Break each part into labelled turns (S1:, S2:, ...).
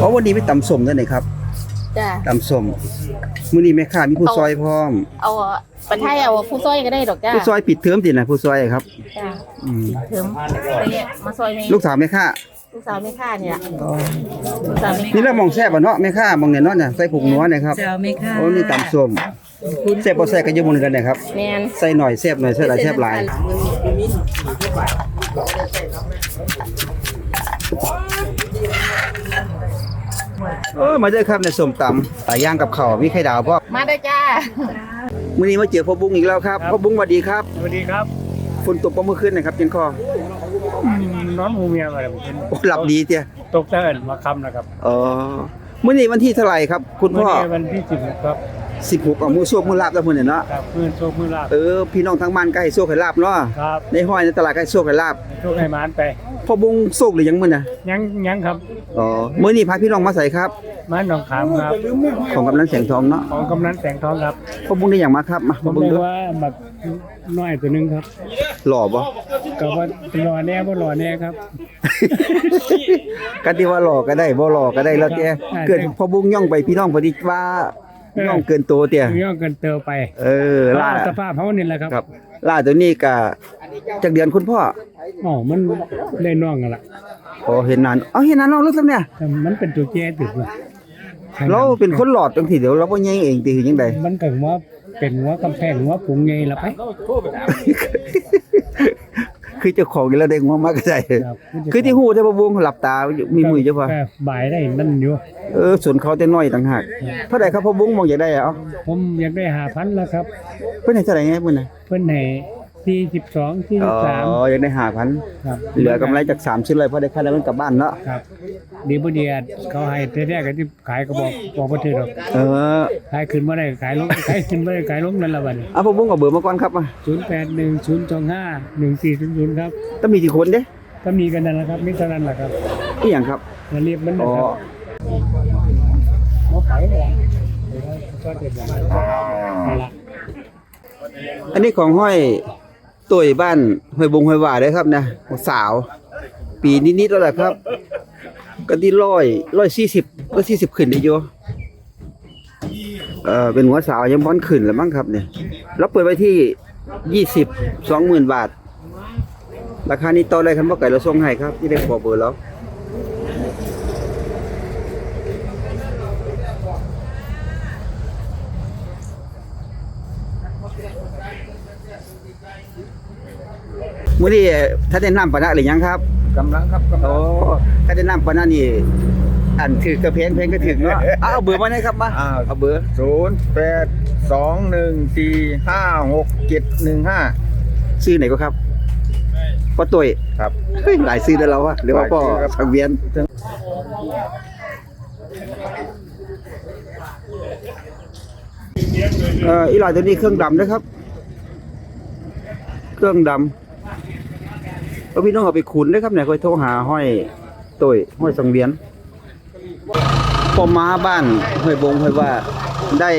S1: อ๋อวันนี้ไปตำส้มนั่นเองครับ
S2: จ้ะ
S1: ตำส้มมื้อนี้แม่ค้ามีผู้ซอยพร้อม
S2: เอาปันไทยเอาผู้ซอยก็ได้ดอกจ้า
S1: ผู้ซอยปิดเทอมตินะผู้ซอยครับ
S2: จ้า
S1: อืม
S2: เถิมไปเนี่ยมาซอยแม่
S1: ลูกสาวแม่ค้า
S2: ลูกสาวแม่ค่านี่ล่ะลูกสาวแม่
S1: นี่แหละหมองแซ่บบ่เนาะแม่ค้ามองเนี่ยเนาะเนี่ยใส่ผงนัวเนี่ยครับ
S3: เจ้าไหมคะ
S1: โอ้นี่ตำส้มแซ่บบ่แซ่บก็อยู่หมองกันนะครับ
S2: แมน
S1: ใส่หน่อยแซ่บหน่อยใส่หลายแซ่บหลาย เออมาเด้อครับในส้มตำปลาย่างกับข้าวมีไข่ดาวพร้อม
S2: มาได้อจ้า
S1: มื้อนี้มาเจอพ่อบุ้งอีกแล้วครับพ่อบุ้งสวัสดีครับ
S4: สวัสดีครับ
S1: ฝนตกบ่เมื่อคืนนะครับเจียนคอ
S4: อืมน้องหูเมียมาแล้วผมเป็น
S1: โอ้หลับดีเตี้ย
S4: ตกเตือนมาคำนะครับ
S1: อ๋อมื้อนี้วันที่เท่าไหร่ครับ คุณ
S4: วัน
S1: พ่อ
S4: นี้วันที่สิบครับ
S1: 16เอามือโชคมือลาบแล้วมื้อนี้เนาะ
S4: ครับมือโชคมือลาบ
S1: เออพี่น้องทางบ้านก็ให้โชคให้ลาบเนาะ
S4: ครับ
S1: ในห้อยในตลาดก็ให้โชคให้ลาบ
S4: โชคให้หมานไป
S1: พ่อบุ้งโชคหรือยังมื้อน่ะ
S4: ยังยังครับ
S1: อ๋อมื้อนี้พาพี่น้องมาใส่ครับ
S4: หมานหนองขามครับ
S1: ของกำนันแสงทองเนาะ
S4: ของกำนันแสงทองครับ
S1: พ่อบุ้งได้อย่างมาครับมา
S4: ผ
S1: พ่อ
S4: ม
S1: บุ้ง
S4: เรีย
S1: ดู
S4: กว่าแบบน้อยตัวหนึงครับ
S1: หล่อบ่
S4: ก็ว่าหล่อแน่บ่หล่อแน่ครับ
S1: กันที่ว่าหล่อก็ได้บ่หล่อก็ได้แล้วแต่เกิดพ่อบุ้งย่องไปพี่น้องพอดีว่า ย่องเกินโตเตี้ย
S4: ย่อเกินเติมไป
S1: เออล่า
S4: สภาพเขานี่แหละครับ
S1: ครับล่าตัวนี้ก็จากเดือนคุณพ่อ
S4: อ๋อมันได้น้องกันละ
S1: อ๋อเห็นนานอ๋อเห็นนานน้องรู้สึกเนี่ย
S4: แต่มันเป็นตัวแก่ติดเลย
S1: เราเป็นคนหลอดจังซี่เดี๋ยวเราบ่แย่งเองติคือจังได
S4: มันก็ว่าเป็นหัวกำแพงหัวปุ๋งไงละไป
S1: คือเจ้าของนี่เราได้งวมากก็ได้
S4: ครับ
S1: คือที่ฮู้แต่บ่วงหลับตามีมือเจ้าพ่อ
S4: ก็บ่ายได้นั่นอยู่
S1: เออส่วนเขาแต่น้อยต่างหากเท่าใดครับพ่อบุ้งมองอยากได้อะเอ้า
S4: ผมอยากได้หาพันแล้วครับ
S1: เพิ่นให้เท่าไหร่ไงเพิ่นน่ะ
S4: เพิ่นให้ ที่สิบสองที่
S1: อ๋
S4: สิ
S1: อบ
S4: สาม
S1: อยากได้5,000
S4: ครับ
S1: เหลือกำไรจาก3ชิ้นเลยพอได้ค่าแล้วมันกลับบ้านเนาะ
S4: ครับ ดีบ่ดีอะเขาให้แท้ๆก็ที่ขายก็บอกบอกบ่ถือหรอก
S1: เออ
S4: ขายขึ้นบ่ได้ขายลง ขายขึ้นบ่ได้ขายลงนั่นละบัดนี้
S1: เอาพ่อบุ้งเอาเบอร์มาก่อนครับมา
S4: 0810251400ครับ
S1: ต้องมีกี่คนเด้
S4: ก็มีกันนั่นแหละครับมีเท่านั้นแหละครับ
S1: อีหยังครับ
S4: มาเรียบมันนะ
S1: อ๋อ
S4: ครับบ่ขายเลยก็เด็ดอย่างนั้นนั่นล่ะ
S1: อันนี้ของห้อย ตุยบ้านห้วยบงห้วยหว่าได้ครับนะสาว ปีนิดๆแล้วแหละครับ ก็ที่ร้อยร้อยสี่สิบร้อยสี่สิบขึ้นได้อยู่เอ่อเป็นหัวสาวยังพ้อนขึ้นแล้วมั้งครับเนี่ยเราเปิดไว้ที่ยี่สิบสองหมื่นบาท ราคานี้ต่อได้คันบ่ไก่เราส่งให้ครับที่ได้ขอเบอร์แล้ว มื้อนี้ถ้าได้น้ำปะนะหรือยังครับ
S4: กำลังครับกำลั
S1: โอ้
S4: ง
S1: ถ้าได้น้ำปะนะนี่อันถือกระเพงเพลงก็ถึงเนาะเอาเอาเบอร์มาให้ครับมา
S5: อ้าว
S1: เอาเบอร์
S5: ศูนย์แปดสองหนึ่งสี่ห้าหกเจ็ดหนึ่งห้า
S1: ซื้อไหนก็ครับพ่อตุ้ย
S5: ครับ
S1: เฮ้ยหลายซื้อได้แล้ววะหรือว่าพ่อ
S5: หลายซื้อครับ
S1: สังเวียน เอ่ออีหลายตัวนี้เครื่องดำนะครับ เครื่องดำ แล้วพี่น้องเอาไปขุนได้ครับเนี่ยคอยโทรหาห้อยตุยห้อยสังเวียนพอมาบ้านห้อยบงห้อยว่าได้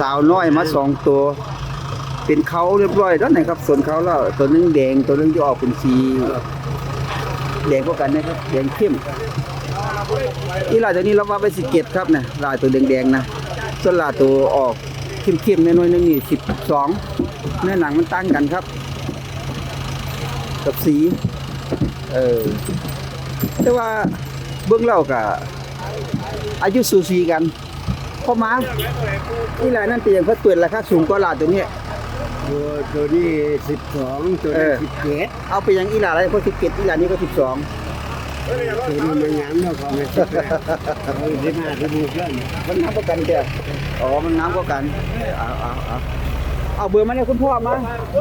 S1: สาวน้อยมาสองตัว เป็นเขาเรียบร้อยแล้วนะครับ ส่วนเขาแล้วตัวนึงแดงตัวนึงจะออกเป็นสีแดงกว่ากันนะครับแดงเข้มนี่ลายตัวนี้เราว่าไปสิเก็ดครับนะลายตัวแดงๆนะส่วนลายตัวออกเข้มๆน้อยๆนึงนี่สิบสองเนื้อหนังมันตั้งกันครับ กับสี เออ แต่ว่าเบื้องเล่ากับอายุสูสีกันพอมานี่ลายนั่นเป็นอย่างเพิ่นเปิดราคาสูงกว่าลายตัวเนี้ย
S5: ตัวตัวนี้สิบสองตัว
S1: เอ
S5: นี้
S1: อ
S5: สิบเจ็ด
S1: เอาไปยังอีหลาอะไรเพราะสิบเจ็ดอีหลานี้ก็สิบสอง
S5: ตัวนี้มันงามเท่าของมันสิบแปดเอาสิบห้าสิบหกเรื่อง
S1: มันน้ำกว่ากันเดียวอ๋อมันน้ำกว่ากันเอาเอาเอา เอาเบอร์มาเนี่ยคุณพ่อมา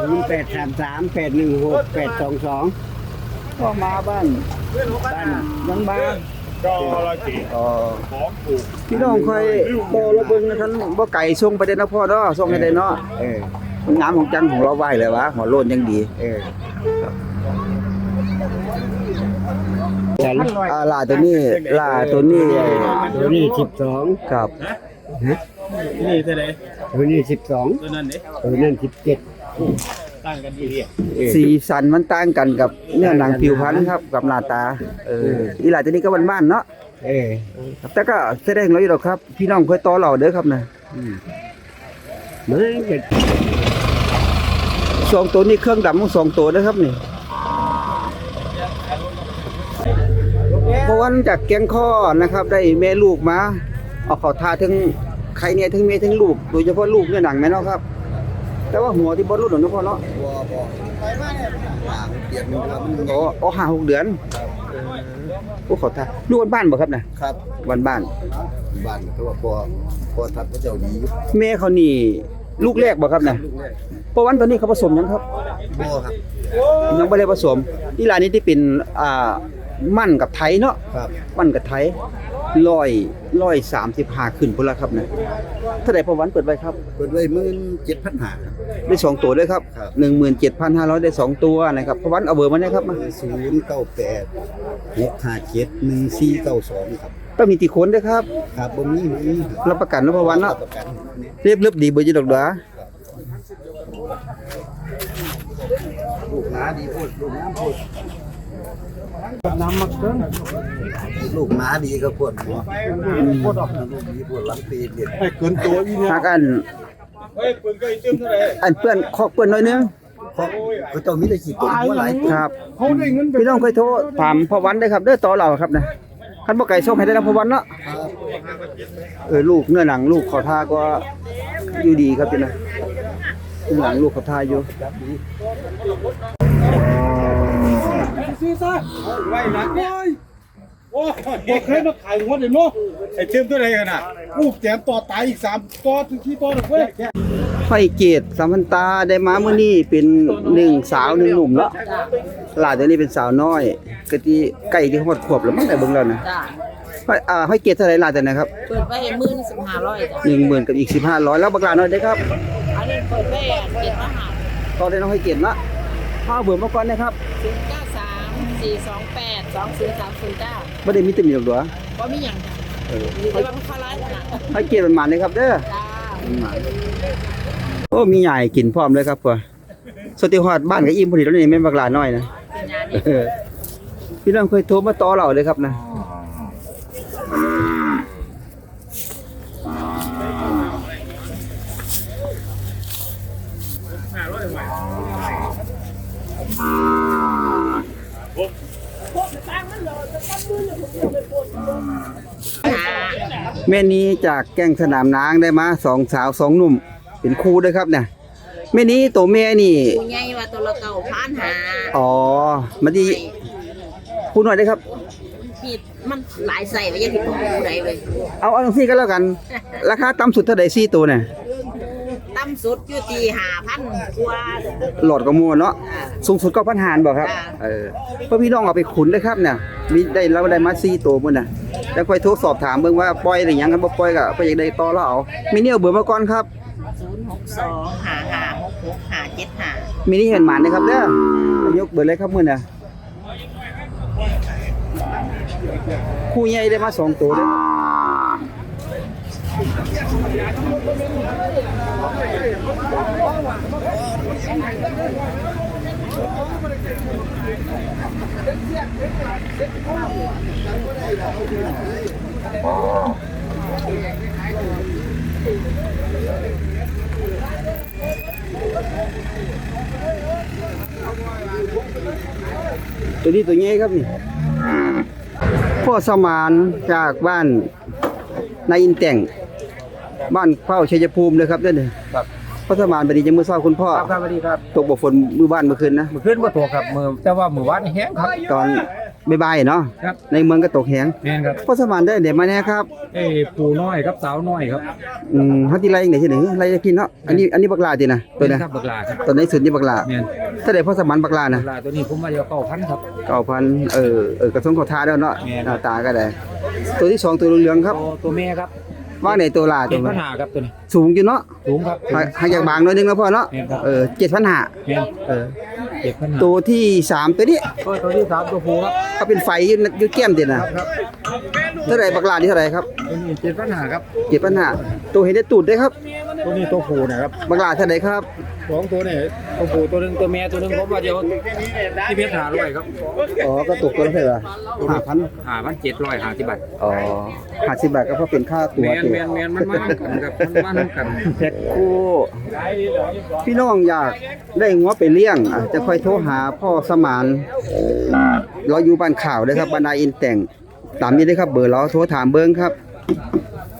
S5: ศูนย์แปดสามสามแปดหนึ่งหกแปดสองสอง
S1: พ่อมาบ้าน
S5: บ้าน
S1: ยังบ้านอ๋อพี่น้องคอยโตระเบิงนะครับบ่ไก่ส่งไปได้นะพ่อเนาะส่งให้ได้เนาะ
S5: เออ
S1: มันงามของจังของเราไหวเลยวะหัวโลนยังดี
S5: เออ
S1: อ่าลาตัวนี้ลาตัวนี้
S5: ตัวนี้สิบสอง
S1: ครับ
S4: นี่เท่าไหร่
S5: ตัวนี้สิบสอง
S4: ตัวนั้นเด้
S5: ตัวนั้นสิบเจ็ด
S4: ตั้งกันดีเดียว
S1: สีสันมันต่างกันกับเนื้อหนังผิวพรรณครับกับหน้าตา เอออีหลาตัวนี้ก็บ้านๆเนาะ
S6: เออ
S1: แต่ก็แสดงเราอยู่ดอกครับ พี่น้องค่อยต่อเราเด้อครับนะ
S6: เหมือนกัน
S1: สองตัวนี้เครื่องดำของสองตัวนะครับนี่เพราะวันจากแกงข้อนะครับ ได้แม่ลูกมา เอาเขาทาถึง ใครเนี่ยถึงแม่ถึงลูก โดยเฉพาะลูกเนี่ยหนังแม่เนาะครับ แต่ว่าหัวที่บอลรุ่นหลวงพ่อเนาะ
S6: บ่บ่ห่างเปลี่ยนครับมัน
S1: อ๋ออ๋อห้าหกเดือนโอ้เขาทาลูกบ้านบ่ครับนะครับบ้านบ้าน
S6: บ้านเขาว่าพอพอทัดพระเจ้าดี
S1: แม่เขานี่ลูกแรกบ่ครับนะเพราะวันตอนนี้เขาผสมยังครับ
S6: บ่ครับ
S1: ยังไม่ได้ผสมนี่ลานนี้ที่เป็นอ่ามั่นกับไทยเนาะ
S6: ครับ
S1: มั่นกับไทย ร้อยร้อยสามสิบห้าขึ้นพุ่นละครับนะเท่าไหร่พอวันเปิดไว้ครับ
S6: เปิดไว้หมื่นเจ็ดพันห้าครับ
S1: ได้สองตัวด้วยครับ
S6: ครับ
S1: หนึ่งหมื่นเจ็ดพันห้าร้อยได้สองตัวนะครับพอวันเอาเบอร์มาเนี่ยครับมา
S6: ศูนย์เก้าแปดหกห้าเจ็ดหนึ่งสี่เก้าสองครับ
S1: ต้องมีตีคนด้วยครับ
S6: ครับบ่มีบ่มีครับ
S1: รับประกันนะพอวันเนาะ
S6: รับประกัน
S1: เรียบเรียบดีเบอร์จีดอกดา
S6: ลูกหนาดีพูดลูกน้ำพูด
S7: น้ำมักเกิน
S6: ลูกหนาดีก็พูดหัวพูดออกลูกดีพูดหลังปีเด็ด
S7: ให้เกินตัวอีเนี่ย
S1: หากอันอันเปื้อนคอกเปื้อนน้อยนึง
S6: เพราะเขาเจ้ามีได้กี่ตัวหัวหลายตัว
S1: ครับ
S7: เขาได้เงิน
S1: พี่น้องเคยโทรถามพอวันได้ครับเด้อต่อเราครับนะคันบ่ไก่ส่งให้ได้นะพอวันเนาะเออลูกเนื้อหนังลูกเขาทาก็อยู่ดีครับพี่นะเนื้อหนังลูกเขาทาอยู่
S7: ซื้อซะไว้หลักโอ้ยโอ้ยบอกเคยมาขายหัวเดี๋ยวเนาะไอ้เต็มตัวไหนกันน่ะลูกแจมต่อตายอีกสามตัวถึงที่ตัวหนึ่งเว้ย
S1: ไฟเกตสัมพันตาได้มามื้อนี้เป็นหนึ่งสาวหนึ่งหนุ่มเนาะหลานตัวนี้เป็นสาวน้อยก็ที่ใกล้ที่ฮอดขวบแล้วมั้งแต่เบิ่งแล้วนะ
S2: จ้า
S1: ไฟอ่าไฟเกตเท่าไหร่หลานแต่นะครับ
S2: เปิดไว้หมื่นสิบห้าร้อยจ้ะ
S1: 10,000กับอีก1,500แล้วบักหลานน้อยได้ครับ
S2: อันนี้เปิดไว้เจ็ดมหา
S1: ต่อได้น้องไฟเกตละข้าวเบื่อมาก่อนนะครับ
S2: ศูนย์เก้า สามสี่สองแปดสองศูนย์สามศูนย์เก้า
S1: บ่ได้มีแตมีดอกดัว
S2: ก็มีอย่างจ้ะ
S1: เออ
S2: อยู่ที่ว่ามันเข้าร้านขนาด
S1: ไฟเกตมันหมานเลยครับเด้อ
S2: จ้า
S1: โอ้มีใหญ่กินพร้อมเลยครับพ่อสติฮอดบ้านก็อิ่มพอดีแล้วนี่แม่นบักหลาน้อยนะ
S2: เป็นงานนี่
S1: เออพี่น้องเคยโทรมาต่อเราเลยครับนะ แม่นี้จากแก้งสนามนางได้มาสองสาวสองหนุ่ม เป็นครูด้วยครับเนี่ยแม่นี้ตัวแม่นี่
S2: ผู้ใหญ่ว่าตัวละเก่าพันหา
S1: อ๋อมาดีพูดหน่อยได้ครับ
S2: ผิดมันหลายใส่ไว้ยังผิดของผู้ใดเลย
S1: เอาเอาซี่ก็แล้วกัน ราคาต่ำสุดเท่าใดซี่ตัวเนี่ย
S2: ต่ำสุดอยู่ที่หาพันกว่า
S1: หลอดกระมัวเนาะสูงสุดก็พันหารบ่ครับ
S2: ค่ะ
S1: เออเพื่อพี่น้องเอาไปขุนเลยครับเนี่ยมีได้เราได้มาซี่ตัวมื้อน่ะแล้วค่อยโทรสอบถามเบิ่งว่าปล่อยหรือยังกันบ่ปล่อยก็ไปอยากได้ต่อแล้วเอามีนี่เอาเบอร์มาก่อนครับ
S2: ศูนย์หกสองหาหาหกหกหาเจ็ดหา
S1: มีนี่เห็นหมานนะครับเด้อยกเบอร์เลยครับมื้อน่ะคู่ใหญ่ได้มาสองตัวเด้อ ตัวนี้ตัวใหญ่ครับนี่พ่อสมานจากบ้านนายอินแต่ง บ้านเฝ้าชัยภูมิเลยครับเด้อนี่
S7: ครับ
S1: พ่อสมานบัดนี้จังมื้อเช้าคุณพ่อ
S7: ครับครับสวัสดีครับ
S1: ตกบ่ฝนมื้อบ้านเมื่อคืนนะ
S7: เมื่อคืนบ่ตกครับมือแต่ว่ามื้อวานนี่แห้งครับ
S1: ตอนบ่ายๆเนาะ
S7: ครับ
S1: ในเมืองก็ตกแหง
S7: แม่นครับ
S1: พ่อสมานได้เดี๋ยวมาแน่ครับ
S7: เอ้ปูน้อยครับสาวน้อยครับ
S1: อืมเฮาที่ไรจังได๋สิหนึ่งไรจะกินเนาะอันนี้อันนี้บักลาตินะตัวนี้
S7: ครับบักหลาครับ
S1: ตัวไหนสุดนี่บักลา
S7: แม่น
S1: ถ้าได้พ่อสมานบักลา
S7: บั
S1: นะ
S7: กหลาตัวนี้ผมว่าจะเก้าพันครับ
S1: 9,000เออเออกระทงขอทาแล้วเนาะ
S7: แม่น
S1: หน้าตาก็ได้ ตัวที่สองตัวเหลืองๆครับ
S7: ตัวตัวแม่ครับ
S1: ว่าไหนตัวลาตั
S7: เจ็
S1: ว
S7: ด
S1: มั
S7: พั
S1: น
S7: นหาครับตัวนี้
S1: สูงอยู่เนาะ
S7: สูงครับ
S1: หาหาอยากบางหน่อยนึงแล้วพ่อเนาะ
S7: แม่นครับ
S1: เออ7,500
S7: แม่น
S1: เออ
S7: เจ็ดพันหา
S1: ตัวที่สามตัวนี้
S7: ตัวตัวที่สามตัวผู้ครับ
S1: ก็เป็นไฟอยู่อยู่แก้มติน่ะ
S7: ครับ
S1: เท่าไหร่บักลานี่เท่าไหร่ครับ
S7: ตัวนี้เจ็ดพันหาครับ
S1: 7,500ตัวเห็นได้ตูดด้วยครับ
S7: ตัวนี้ตัวผู้นะครับ
S1: บักลาเท่าไหร่ครับ
S7: สองตัวนี่ตัวผู้ตัวหนึงตัวแม่ตัวหนึงผมว่าเดียวที่เพชรหาร้อยครับ
S1: อ๋อ ก็ตกตัวละเท่าไหร่ห้าพัน
S7: หามันเจ็ดร้อยหาสิบบาท
S1: อ๋อห้าสิบบาทก็เพราะเป็นค่าตัว
S7: แมน
S1: เตะ
S7: แมนแมนมันมาน้ำกันครับมันมาน้ำกัน
S1: แพ็คคู่ พี่น้องอยากได้งัวไปเลี้ยงอะจะค่อยโทรหาพ่อสมานเราอยู่บ้านข่าวเด้อครับบรรดาอินแต่ง ตามนี้เด้อครับเบอร์เราโทรถามเบิ่งครับ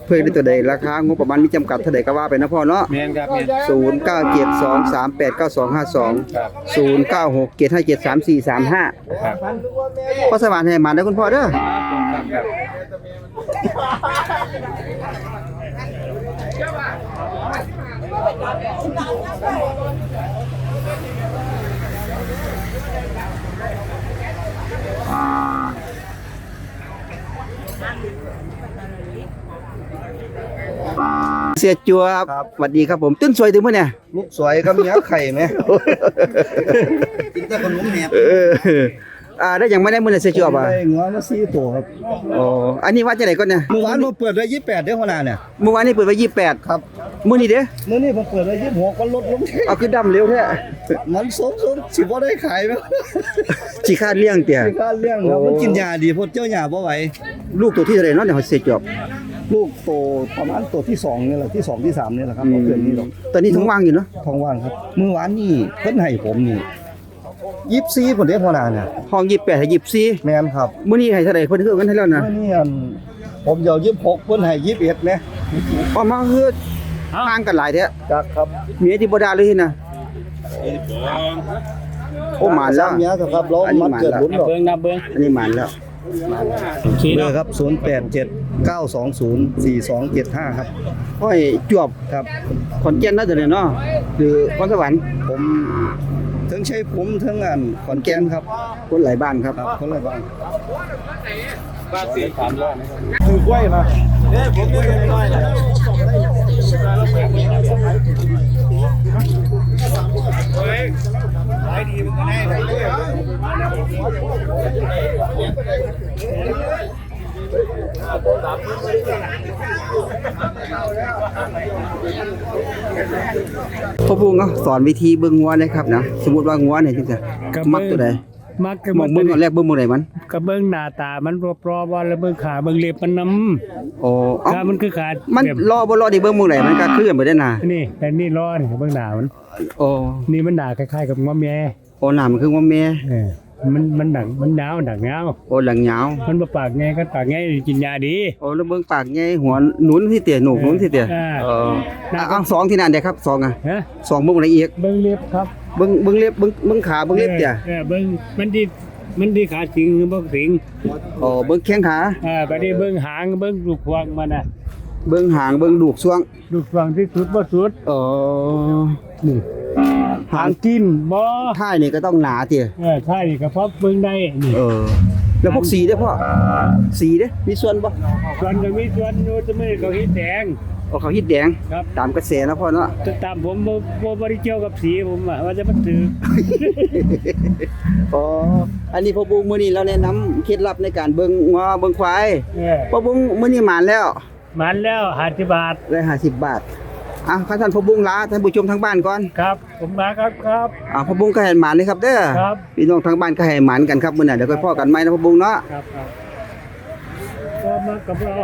S1: เพื่อได้ตัวใดราคางบประมาณมีจำกัดเท่าใดก็ว่าไปนะพ่อเนาะ
S7: แมนครับแมน
S1: 0 9 7 2 3 8 9 2 5 2 0 9 6 7 5 7 3 4 3 5
S7: ครับ
S1: พ่อสมานให้มาเด้อคุณพ่อเด้อ
S7: ครับ
S1: เสียจัวสวัสดีครับผม ตื้นสวยถึงมื้อเนี่ย
S6: ลูกสวยก็มีไข่ไหมกินแต่ขนมแหนบ
S1: เอออ่าได้ยังไม่ได้มื้อเนี่ยเสียจัวป่ะ
S6: ได้งัวมาสี่ตัวครับ
S1: อ๋ออันนี้ว่าจะไหนก่อนเนี่ย
S6: เมื่อวานผมเปิดไว้ยี่สิบแปดเด้อหัวหน้าเนี่ย
S1: เมื่อวานนี้เปิดไว้28
S6: ครับ
S1: มื้อนี้เด้อ
S6: เมื่อนี้ผมเปิดไว้ยี่สิบหกก็ลดลง
S1: เอาคือดำเร็วแท้
S6: มันสมสมสิบ่ได้ขายไหม
S1: สิคาดเลี้ยงเตี่ย
S6: มีการเลี้ยงแล้วมันกินยาดีพดเจ้าหยาบ่ไหว
S1: ลูกตัวที่เท่าไหร่เนาะเนี่ยเสียจัว
S6: ลูกโตประมาณตัวที่สองนี่แหละที่สองที่สามนี่แหละครับบ่เกินนี้หรอก
S1: ตอนนี้ท้องว่างอยู่เนาะ
S6: ทองว่างครับเมื่อวานนี่เพิ่นให้ผมนี่ยี่สิบสี่คนเด้อหัวหน้าเนี่ย
S1: ห้อง28ให้24
S6: แม่นครับ
S1: มื้อนี้ให้เท่าไหร่เพิ่นคือกันให้แล้วนะ
S6: เมื่อนี้อันผมเดี๋ยวยี่สิบหกเพิ่นให้ยี่สิบเอ็ดนะ
S1: ออกมาคือห่างกันหลายแท้
S6: จักครับ
S1: เมียที่บ่ได้เลยนะโอ้หมานแล้ว
S6: สเนี้ยครับเรา
S1: อันนี้
S6: มัน
S1: หมาน
S6: เกิด
S1: แล้ว
S6: บุญหรอก
S7: เบิ้งนับเบิ้ง
S1: อันนี้หมานแล้ว
S7: ชี้
S6: เบอ
S7: เนาะ
S6: ร์ครับ 087 920 4275 ครับ
S1: ห้อยจวบ
S6: ครับ
S1: ขอนแก่นน่าจะเนี่ยเนาะหรือพรสวรรค์
S6: ผมถึงใช้ผมถึงอันขอนแก่นครับ
S1: คนหลายบ้านครับ
S6: ครับคนละบ้าน
S7: ถือกล้วยมาเนี่ยผมเนี่ยน้อยนะ
S1: พ่อปูเนาะสอนวิธีเบิ่งงัวนะครับนะสมมุติว่างัวเนี่ยจังซี่มักตัวใด
S4: มักก็
S1: ม
S4: มั
S1: อง
S4: น
S1: เบิ่งอันแรกเบิ่งหมื้อใดมัน
S4: ก็เบิ่งหน้าตามันรอบๆว่าแล้วเบิ่งขาเบิ่งเล็บมันนำ
S1: โอ้เอ้า
S4: ขามันคือขาด
S1: มัน
S4: แบบ
S1: รอบ่รอได้เบิ่งหมื้อใดมันก็คือกันบ่ได้น่ะ
S4: นี่แต่นี่ร้อนเบิ่งหน้ามัน
S1: โอ้
S4: นี่มันหน้าคล้ายๆกับงอแม่
S1: โอ้หน้ามันคือว่าแม่
S4: เออ มันมันหนังมันยาวหนังยาว
S1: โอ้หลังยาว
S4: มันบ่ปากไงก็ปากไงกินยาดี
S1: โอ้แล้วเบิ่งปากใหญ่หัวหนุนที่เตี้ยหนูกหนุนที่เตี้ย
S4: อ่า
S1: เอออะเอาสองที่นั่นเด้ครับสองอะ
S4: ฮะ
S1: สองเบิ่งอะไรอีก
S4: เบิ่งเล็บครับ
S1: เบิ่งเบิ่งเล็บเบิ่งเบิ่งขาเบิ่งเล็บเตี้ย
S4: เออเบิ่งมันที่มันที่ขาสิงหรือบ่สิง
S1: โอ้เบิ่งแข้งขา
S4: อ่าบัดนี้เบิ่งหางเบิ่งลูกพวงมันน่ะ
S1: เบิ่งหางเบิ่งดูกช่วง
S4: ลูกพวงที่สุดบ่สุด
S1: เออ
S4: นี่
S1: หา
S4: หางงกินบ่
S1: ท้ายนี่ก็ต้องหนาเตี้ย
S4: เออใช่ก็พอเบิ่งได้นี่
S1: เออแล้วพวกสีเด้อพ่อสีเด้อมีส่วนบ่
S4: ส่วนก็มีส่วนอยู่จะไม่เขาเฮ็ดแดง
S1: เอาเขาฮิตแดง
S4: ครับ
S1: ตามกระแสนะพ่อเนาะ
S4: แต่ตามผมบ่บ่บ่ได้เกี่ยวกับสีผมอะว่าจะมันถือ
S1: อ๋ออันนี้พ่อบุ้งมื้อนี้เราแนะนำเคล็ดลับในการเบิ่งงัวเบิ่งควาย
S4: เออ
S1: พ่อบุ้งมื้อนี้หมานแล้ว
S4: มันแล้ว50บาท
S1: ได้50บาท อะข้าท่านพ่อบุ้งลาท่านผู้ชมทางบ้านก่อน
S4: ครับ ผมมาครับครับ
S1: อะพ่อบุ้งก็ให้หมานเลยครับเด้อ
S4: ครับ
S1: พี่น้องทางบ้านก็ให้หมานกันครับมื้อนี้เดี๋ยวค่อยพ้อกันใหม่นะพ่อบุ้งเนาะ
S4: ครับครับก็มากับเรา